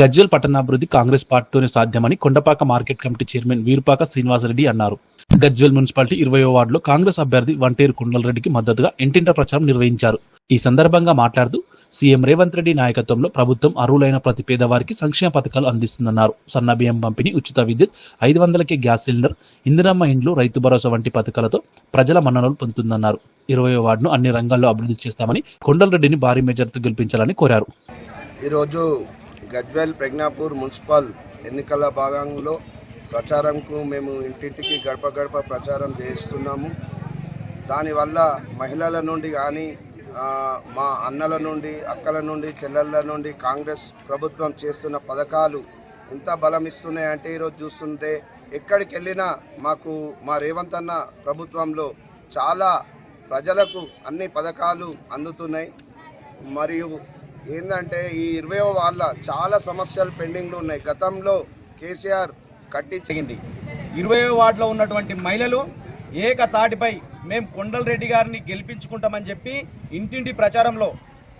గజ్వెల్ పట్టణాభివృద్ధి కాంగ్రెస్ పార్టీతోనే సాధ్యమని Kondapaka market committee chairman Veerupaka Srinivasa Reddy అన్నారు. గజ్వెల్ మున్సిపాలిటీ ఇరవయో వార్డులో కాంగ్రెస్ అభ్యర్థి వంటేరు కుండలరెడ్డికి మద్దతుగా ఇంటింట ప్రచారం నిర్వహించారు. ఈ సందర్భంగా మాట్లాడుతూ సీఎం రేవంత్ రెడ్డి నాయకత్వంలో ప్రభుత్వం అర్హులైన ప్రతి పేదవారికి సంక్షేమ పథకాలు అందిస్తుందన్నారు. సన్నబియ్యం పంపిణీ ఉచిత విద్యుత్ ఐదు వందలకే గ్యాస్ సిలిండర్ ఇందిరమ్మ ఇండ్లు రైతు భరోసా వంటి పథకాలతో ప్రజల మన్ననలు పొందుతుందన్నారు. ఇరవై వార్డును అన్ని రంగాల్లో అభివృద్ధి చేస్తామని కొండలరెడ్డిని భారీ మెజార్టీతో గెలిపించాలని కోరారు. ఈరోజు గజ్వెల్ ప్రజ్ఞాపూర్ మున్సిపల్ ఎన్నికల భాగంలో ప్రచారంకు మేము ఇంటింటికి గడప గడప ప్రచారం చేస్తున్నాము దానివల్ల మహిళల నుండి కానీ మా అన్నల నుండి అక్కల నుండి చెల్లెళ్ళ నుండి కాంగ్రెస్ ప్రభుత్వం చేస్తున్న పథకాలు ఎంత బలం ఇస్తున్నాయంటే ఈరోజు చూస్తుంటే ఎక్కడికి వెళ్ళినా మాకు మా రేవంత్ అన్న ప్రభుత్వంలో చాలా ప్రజలకు అన్ని పథకాలు అందుతున్నాయి. మరియు ఏంటంటే ఈ ఇరవై వాళ్ళ చాలా సమస్యలు పెండింగ్లు ఉన్నాయి. గతంలో కేసీఆర్ కట్టించింది. ఇరవై వార్డులో ఉన్నటువంటి మహిళలు ఏకతాటిపై మేము కొండలరెడ్డి గారిని గెలిపించుకుంటామని చెప్పి ఇంటింటి ప్రచారంలో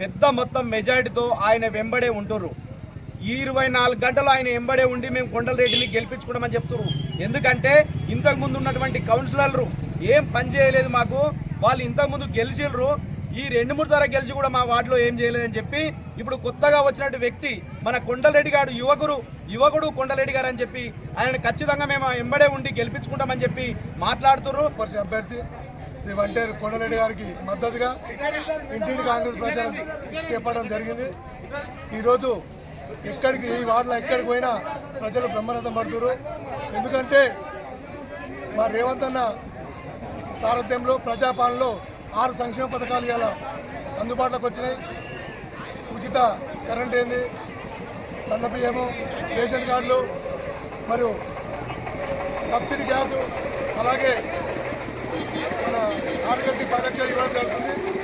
పెద్ద మొత్తం మెజారిటీతో ఆయన వెంబడే ఉంటుర్రు. ఈ ఇరవై నాలుగు గంటలు ఆయన వెంబడే ఉండి మేము కొండలరెడ్డిని గెలిపించుకుంటామని చెప్తున్నారు ఎందుకంటే ఇంతకు ముందు ఉన్నటువంటి కౌన్సిలర్లు ఏం పని చేయలేదు మాకు. వాళ్ళు ఇంతకుముందు గెలిచిర్రు. ఈ రెండు మూడు సార్లు గెలిచి కూడా మా వార్డులో ఏం చేయలేదని చెప్పి ఇప్పుడు కొత్తగా వచ్చినట్టు వ్యక్తి మన కొండలరెడ్డి గారు యువకుడు యువకుడు కొండలరెడ్డి గారు అని చెప్పి ఆయన ఖచ్చితంగా మేము ఎంబడే ఉండి గెలిపించుకుంటామని చెప్పి మాట్లాడుతుర్రు. అభ్యర్థి శ్రీ వంటేరు కొండరెడ్డి గారికి మద్దతుగా ఇంటిని కాంగ్రెస్ ప్రచారం చేపట్టడం జరిగింది. ఈరోజు ఎక్కడికి ఈ వార్డులో ఎక్కడికి పోయినా ప్రజలు బ్రహ్మరథం పడుతున్నారు ఎందుకంటే మా రేవంత్ అన్న సారథ్యంలో ప్రజాపాలనలో ఆరు సంక్షేమ పథకాలు ఇలా అందుబాటులోకి వచ్చినాయి. ఉచిత కరెంట్ ఏంది? సన్న బియ్యము రేషన్ కార్డులు మరియు సబ్సిడీ గ్యాసు అలాగే మన ఆరోగ్యశ్రీ పథకాలు ఇవ్వడం జరుగుతుంది.